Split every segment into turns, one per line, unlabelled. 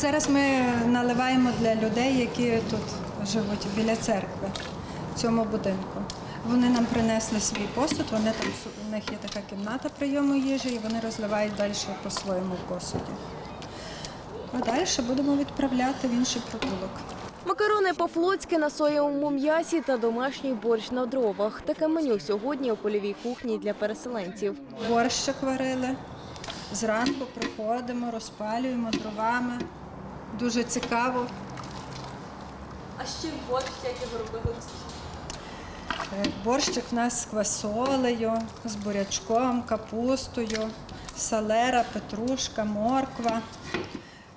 Зараз ми наливаємо для людей, які тут живуть біля церкви, в цьому будинку. Вони нам принесли свій посуд, вони там у них є така кімната прийому їжі, і вони розливають далі по своєму посуді. А далі будемо відправляти в інший притулок.
Макарони по-флотськи на соєвому м'ясі та домашній борщ на дровах. Таке меню сьогодні у польовій кухні для переселенців.
Борщик варили. Зранку приходимо, розпалюємо дровами. Дуже цікаво.
А ще борщ, як його робили?
Е, Борщик в нас з квасолею, з бурячком, капустою, салера, петрушка, морква,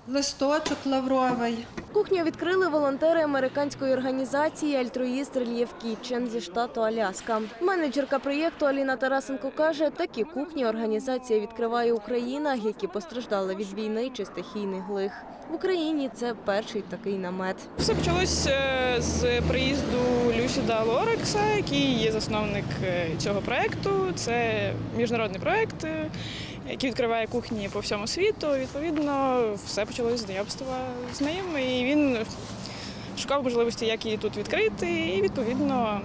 листочок лавровий.
Кухню відкрили волонтери американської організації Альтруїст Рельєф Кітчен зі штату Аляска. Менеджерка проєкту Аліна Тарасенко каже, такі кухні організація відкриває у країнах, які постраждали від війни чи стихійних лих. В Україні це перший такий намет.
Все почалось е, з приїзду Люсіда Лорекса, який є засновник е, цього проекту. Це міжнародний проект, е, який відкриває кухні по всьому світу. Відповідно, все почалось з знайомства з ним, і він шукав можливості, як її тут відкрити, і відповідно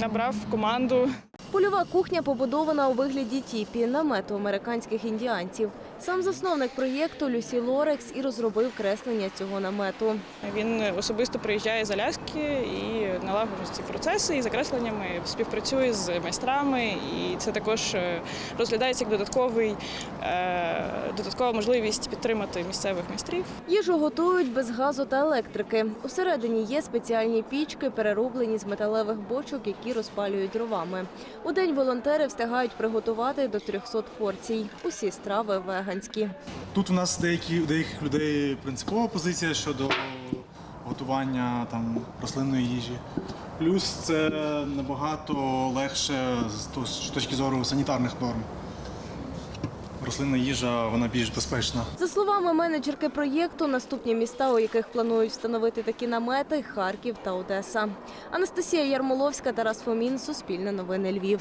набрав команду.
Польова кухня побудована у вигляді тіпі намету американських індіанців. Сам засновник проєкту Люсі Лорекс і розробив креслення цього намету.
Він особисто приїжджає з Аляски і налагоджує ці процеси і закресленнями співпрацює з майстрами, і це також е, розглядається як додатковий, е, додаткова можливість підтримати місцевих майстрів.
Їжу готують без газу та електрики. Усередині є спеціальні пічки, перероблені з металевих бочок, які розпалюють дровами. У день волонтери встигають приготувати до 300 порцій. Усі страви веганські.
Тут у нас деякі деяких людей принципова позиція щодо готування там рослинної їжі. Плюс це набагато легше з точки зору санітарних норм. Рослинна їжа вона більш безпечна.
За словами менеджерки проєкту, наступні міста, у яких планують встановити такі намети Харків та Одеса. Анастасія Ярмоловська, Тарас Фомін, Суспільне новини Львів.